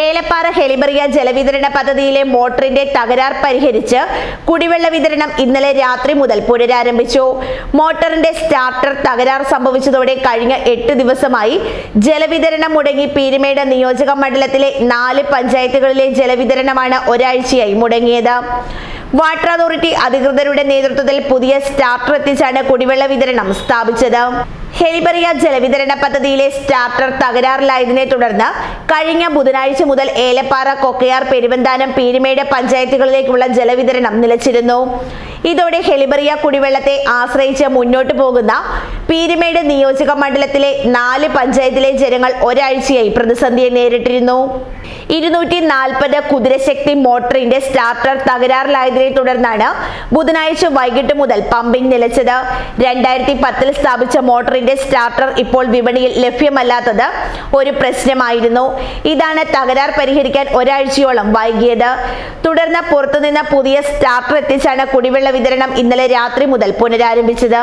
ഏലപ്പാറ ഹെലിബറിയ ജലവിതരണ പദ്ധതിയിലെ മോട്ടറിന്റെ തകരാർ പരിഹരിച്ച് കുടിവെള്ള വിതരണം ഇന്നലെ രാത്രി മുതൽ പുനരാരംഭിച്ചു. മോട്ടറിന്റെ സ്റ്റാർട്ടർ തകരാർ സംഭവിച്ചതോടെ കഴിഞ്ഞ എട്ട് ദിവസമായി ജലവിതരണം മുടങ്ങി. പീരുമേട് നിയോജക മണ്ഡലത്തിലെ നാല് പഞ്ചായത്തുകളിലെ ജലവിതരണമാണ് ഒരാഴ്ചയായി മുടങ്ങിയത്. വാട്ടർ അതോറിറ്റി അധികൃതരുടെ നേതൃത്വത്തിൽ പുതിയ സ്റ്റാർട്ടർ എത്തിച്ചാണ് കുടിവെള്ള വിതരണം സ്ഥാപിച്ചത്. ഹെലിബറിയ ജലവിതരണ പദ്ധതിയിലെ സ്റ്റാർട്ടർ തകരാറിലായതിനെ തുടർന്ന് കഴിഞ്ഞ ബുധനാഴ്ച മുതൽ ഏലപ്പാറ കൊക്കയാർ പെരുവന്താനം പീരുമേട് പഞ്ചായത്തുകളിലേക്കുള്ള ജലവിതരണം നിലച്ചിരുന്നു. ഇതോടെ ഹെലിബറിയ കുടിവെള്ളത്തെ ആശ്രയിച്ച് മുന്നോട്ടു പോകുന്ന പീരുമേട് നിയോജക മണ്ഡലത്തിലെ നാല് പഞ്ചായത്തിലെ ജനങ്ങൾ ഒരാഴ്ചയായി പ്രതിസന്ധിയെ നേരിട്ടിരുന്നു. ഇരുന്നൂറ്റി നാൽപ്പത് കുതിരശക്തി മോട്ടറിന്റെ സ്റ്റാർട്ടർ തകരാറിലായതിനെ തുടർന്നാണ് ബുധനാഴ്ച വൈകിട്ട് മുതൽ പമ്പിംഗ് നിലച്ചത്. രണ്ടായിരത്തി പത്തിൽ സ്ഥാപിച്ച മോട്ടറിന്റെ സ്റ്റാർട്ടർ ഇപ്പോൾ വിപണിയിൽ ലഭ്യമല്ലാത്തത് ഒരു പ്രശ്നമായിരുന്നു. ഇതാണ് തകരാർ പരിഹരിക്കാൻ ഒരാഴ്ചയോളം വൈകിയത്. തുടർന്ന് പുറത്തുനിന്ന് പുതിയ സ്റ്റാർട്ടർ എത്തിച്ചാണ് കുടിവെള്ള വിതരണം ഇന്നലെ രാത്രി മുതൽ പുനരാരംഭിച്ചത്.